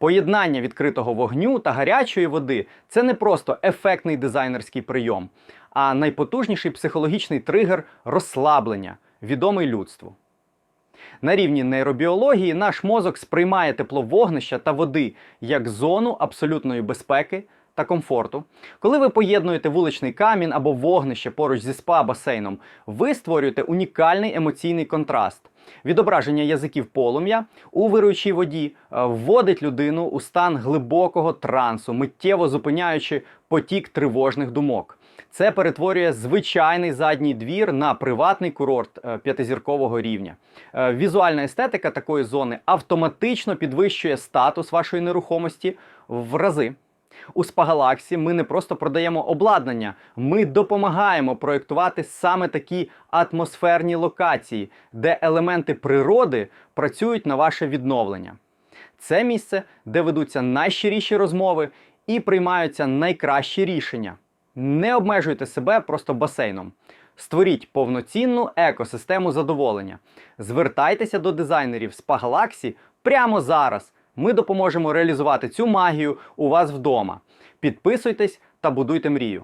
Поєднання відкритого вогню та гарячої води це не просто ефектний дизайнерський прийом, а найпотужніший психологічний тригер розслаблення, відомий людству. На рівні нейробіології наш мозок сприймає тепло вогнища та води як зону абсолютної безпеки та комфорту. Коли ви поєднуєте вуличний камінь або вогнище поруч зі спа-басейном, ви створюєте унікальний емоційний контраст. Відображення язиків полум'я у вируючій воді е, вводить людину у стан глибокого трансу, миттєво зупиняючи потік тривожних думок. Це перетворює звичайний задній двір на приватний курорт е, п'ятизіркового рівня. Е, Візуальна естетика такої зони автоматично підвищує статус вашої нерухомості в рази. У Спагалаксі ми не просто продаємо обладнання, ми допомагаємо проєктувати саме такі атмосферні локації, де елементи природи працюють на ваше відновлення. Це місце, де ведуться найщиріші розмови і приймаються найкращі рішення. Не обмежуйте себе просто басейном. Створіть повноцінну екосистему задоволення. Звертайтеся до дизайнерів Galaxy прямо зараз. Ми допоможемо реалізувати цю магію у вас вдома. Підписуйтесь та будуйте мрію.